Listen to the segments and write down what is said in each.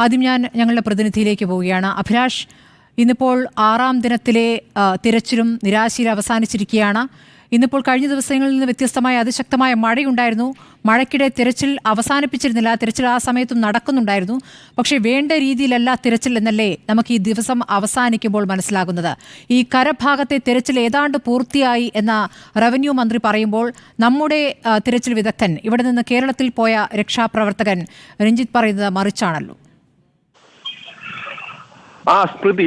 ആദ്യം ഞാൻ ഞങ്ങളുടെ പ്രതിനിധിയിലേക്ക് പോവുകയാണ്. അഭിലാഷ് ഇന്നിപ്പോൾ ആറാം ദിനത്തിലെ തിരച്ചിലും നിരാശയിൽ അവസാനിച്ചിരിക്കുകയാണ്. ഇന്നിപ്പോൾ കഴിഞ്ഞ ദിവസങ്ങളിൽ നിന്ന് വ്യത്യസ്തമായ അതിശക്തമായ മഴയുണ്ടായിരുന്നു. മഴയ്ക്കിടെ തിരച്ചിൽ അവസാനിപ്പിച്ചിരുന്നില്ല. തിരച്ചിൽ ആ സമയത്തും നടക്കുന്നുണ്ടായിരുന്നു. പക്ഷേ വേണ്ട രീതിയിലല്ല തിരച്ചിൽ എന്നല്ലേ നമുക്ക് ഈ ദിവസം അവസാനിക്കുമ്പോൾ മനസ്സിലാകുന്നത്. ഈ കരഭാഗത്തെ തിരച്ചിൽ ഏതാണ്ട് പൂർത്തിയായി എന്ന റവന്യൂ മന്ത്രി പറയുമ്പോൾ നമ്മുടെ തിരച്ചിൽ വിദഗ്ധൻ ഇവിടെ നിന്ന് കേരളത്തിൽ പോയ രക്ഷാപ്രവർത്തകൻ രഞ്ജിത്ത് പറയുന്നത് മറിച്ചാണല്ലോ. ആ സ്മൃതി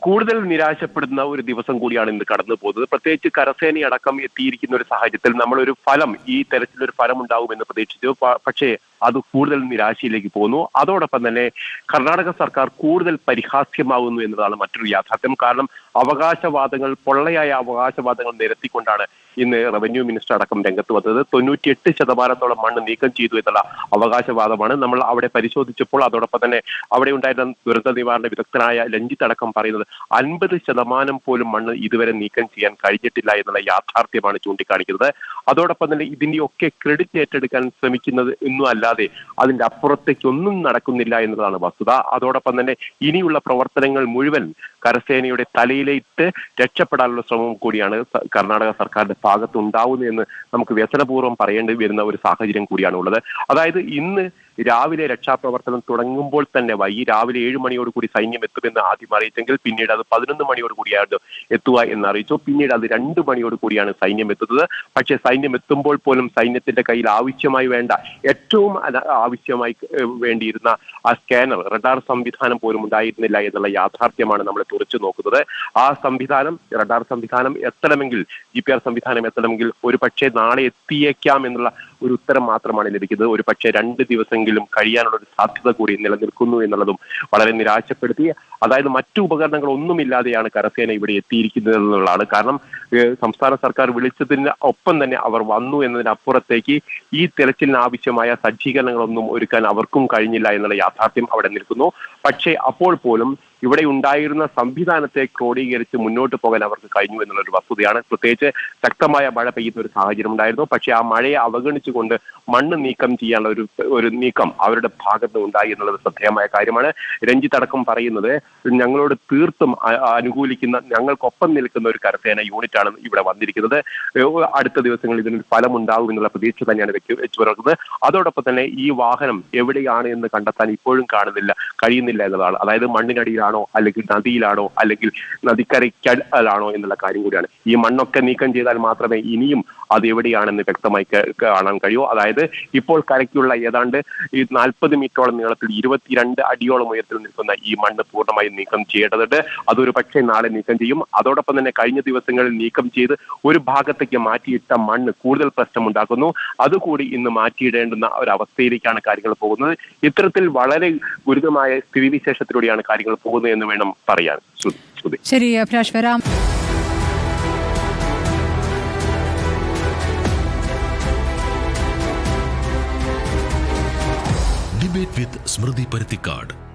കൂടുതൽ നിരാശപ്പെടുന്ന ഒരു ദിവസം കൂടിയാണ് ഇന്ന് കടന്നു പോകുന്നത്. പ്രത്യേകിച്ച് കരസേന അടക്കം എത്തിയിരിക്കുന്ന ഒരു സാഹചര്യത്തിൽ നമ്മളൊരു ഫലം ഈ തെരച്ചിലൊരു ഫലം ഉണ്ടാവുമെന്ന് പ്രതീക്ഷിച്ചു. പക്ഷേ അത് കൂടുതൽ നിരാശയിലേക്ക് പോകുന്നു. അതോടൊപ്പം തന്നെ കർണാടക സർക്കാർ കൂടുതൽ പരിഹാസ്യമാകുന്നു എന്നതാണ് മറ്റൊരു യാഥാർത്ഥ്യം. കാരണം അവകാശവാദങ്ങൾ പൊള്ളയായ അവകാശവാദങ്ങൾ നിരത്തിക്കൊണ്ടാണ് ഇന്ന് റവന്യൂ മിനിസ്റ്റർ അടക്കം രംഗത്ത് വന്നത്. തൊണ്ണൂറ്റിയെട്ട് ശതമാനത്തോളം മണ്ണ് നീക്കം ചെയ്തു എന്നുള്ള അവകാശവാദമാണ് നമ്മൾ അവിടെ പരിശോധിച്ചപ്പോൾ അതോടൊപ്പം തന്നെ അവിടെ ഉണ്ടായിരുന്ന ദുരന്ത നിവാരണ വിദഗ്ധനായ രഞ്ജിത്ത് അടക്കം പറയുന്നത് അൻപത് ശതമാനം പോലും മണ്ണ് ഇതുവരെ നീക്കം ചെയ്യാൻ കഴിഞ്ഞിട്ടില്ല എന്നുള്ള യാഥാർത്ഥ്യമാണ് ചൂണ്ടിക്കാണിക്കുന്നത്. അതോടൊപ്പം തന്നെ ഇതിന്റെയൊക്കെ ക്രെഡിറ്റ് ഏറ്റെടുക്കാൻ ശ്രമിക്കുന്നത് ഒന്നും അല്ലാതെ അതിന്റെ അപ്പുറത്തേക്ക് ഒന്നും നടക്കുന്നില്ല എന്നതാണ് വസ്തുത. അതോടൊപ്പം തന്നെ ഇനിയുള്ള പ്രവർത്തനങ്ങൾ മുഴുവൻ കരസേനയുടെ തലയിലേറ്റ് രക്ഷപ്പെടാനുള്ള ശ്രമം കൂടിയാണ് കർണാടക സർക്കാരിന്റെ ഭാഗത്ത് ഉണ്ടാവുന്നത് എന്ന് നമുക്ക് വ്യസനപൂർവം പറയേണ്ടി വരുന്ന ഒരു സാഹചര്യം കൂടിയാണ് ഉള്ളത് അതായത് ഇന്ന് രാവിലെ രക്ഷാപ്രവർത്തനം തുടങ്ങുമ്പോൾ തന്നെ വൈ രാവിലെ ഏഴ് മണിയോടുകൂടി സൈന്യം എത്തുമെന്ന് ആദ്യം അറിയിച്ചെങ്കിൽ പിന്നീട് അത് പതിനൊന്ന് മണിയോട് കൂടിയാണ് എത്തുക എന്ന് അറിയിച്ചു. പിന്നീട് അത് രണ്ട് മണിയോടുകൂടിയാണ് സൈന്യം എത്തുന്നത്. പക്ഷേ സൈന്യം എത്തുമ്പോൾ പോലും സൈന്യത്തിന്റെ കയ്യിൽ ആവശ്യമായി വേണ്ട ഏറ്റവും ആവശ്യമായി വേണ്ടിയിരുന്ന ആ സ്കാനർ റഡാർ സംവിധാനം പോലും ഉണ്ടായിരുന്നില്ല എന്നുള്ള യാഥാർത്ഥ്യമാണ് നമ്മൾ തുറച്ചു നോക്കുന്നത്. ആ സംവിധാനം റഡാർ സംവിധാനം എത്തണമെങ്കിൽ ജി പി ആർ സംവിധാനം എത്തണമെങ്കിൽ ഒരു പക്ഷേ നാളെ എത്തിയേക്കാം എന്നുള്ള ഒരു ഉത്തരം മാത്രമാണ് ലഭിക്കുന്നത്. ഒരു പക്ഷേ രണ്ട് ദിവസമെങ്കിലും കഴിയാനുള്ള ഒരു സാധ്യത കൂടി നിലനിൽക്കുന്നു എന്നുള്ളതും വളരെ നിരാശപ്പെടുത്തി അതായത് മറ്റു ഉപകരണങ്ങൾ ഒന്നുമില്ലാതെയാണ് കരസേന ഇവിടെ എത്തിയിരിക്കുന്നത് എന്നുള്ളതാണ്. കാരണം സംസ്ഥാന സർക്കാർ വിളിച്ചതിന് ഒപ്പം തന്നെ അവർ വന്നു എന്നതിനപ്പുറത്തേക്ക് ഈ തെരച്ചിലിന് ആവശ്യമായ സജ്ജീകരണങ്ങളൊന്നും ഒരുക്കാൻ അവർക്കും കഴിഞ്ഞില്ല എന്നുള്ള യാഥാർത്ഥ്യം അവിടെ നിൽക്കുന്നു. പക്ഷേ അപ്പോൾ പോലും ഇവിടെ ഉണ്ടായിരുന്ന സംവിധാനത്തെ ക്രോഡീകരിച്ച് മുന്നോട്ട് പോകാൻ അവർക്ക് കഴിഞ്ഞു എന്നുള്ള ഒരു വസ്തുതയാണ്. പ്രത്യേകിച്ച് ശക്തമായ മഴ പെയ്യുന്ന ഒരു സാഹചര്യം ഉണ്ടായിരുന്നു. പക്ഷേ ആ മഴയെ അവഗണിച്ചുകൊണ്ട് മണ്ണ് നീക്കം ചെയ്യാനുള്ള ഒരു ഒരു നീക്കം അവരുടെ ഭാഗത്ത് ഉണ്ടായി എന്നുള്ളത് ശ്രദ്ധേയമായ കാര്യമാണ്. രഞ്ജിത്ത് അടക്കം പറയുന്നത് ഞങ്ങളോട് തീർത്തും അനുകൂലിക്കുന്ന ഞങ്ങൾക്കൊപ്പം നിൽക്കുന്ന ഒരു കരസേന യൂണിറ്റാണ് ഇവിടെ വന്നിരിക്കുന്നത്. അടുത്ത ദിവസങ്ങളിൽ ഇതിനൊരു ഉണ്ടാവും എന്നുള്ള പ്രതീക്ഷ തന്നെയാണ് വെച്ച് വെച്ചു പുലർത്തുന്നത്. അതോടൊപ്പം തന്നെ ഈ വാഹനം എവിടെയാണ് എന്ന് കണ്ടെത്താൻ ഇപ്പോഴും കാണുന്നില്ല കഴിയുന്നില്ല എന്നതാണ്. അതായത് മണ്ണിനടിയിലാണോ അല്ലെങ്കിൽ നദിയിലാണോ അല്ലെങ്കിൽ നദിക്കരയ്ക്കലാണോ എന്നുള്ള കാര്യം കൂടിയാണ്. ഈ മണ്ണൊക്കെ നീക്കം ചെയ്താൽ മാത്രമേ ഇനിയും അത് എവിടെയാണെന്ന് വ്യക്തമായി കാണാൻ കഴിയൂ. അതായത് ഇപ്പോൾ കരയ്ക്കുള്ള ഏതാണ്ട് ഈ നാൽപ്പത് മീറ്ററോളം നീളത്തിൽ ഇരുപത്തിരണ്ട് അടിയോളം ഉയരത്തിൽ നിൽക്കുന്ന ഈ മണ്ണ് പൂർണമായും നീക്കം ചെയ്യേണ്ടതുണ്ട്. അതൊരു പക്ഷേ നാളെ നീക്കം ചെയ്യും. അതോടൊപ്പം തന്നെ കഴിഞ്ഞ ദിവസങ്ങളിൽ നീക്കം ചെയ്ത് ഒരു ഭാഗത്തേക്ക് മാറ്റിയിട്ട മണ്ണ് കൂടുതൽ പ്രശ്നമുണ്ടാക്കുന്നു. അതുകൂടി ഇന്ന് മാറ്റിയിടേണ്ടുന്ന ഒരു അവസ്ഥയിലേക്കാണ് കാര്യങ്ങൾ പോകുന്നത്. ഇത്തരത്തിൽ വളരെ ഗുരുതരമായ സ്ഥിതിവിശേഷത്തിലൂടെയാണ് കാര്യങ്ങൾ പോകുന്നത് എന്ന് വേണം പറയാൻ. ശരി അഭിലാഷ് വരാം. ഡിബേറ്റ് വിത്ത് സ്മൃതി പരുത്തിക്കാട്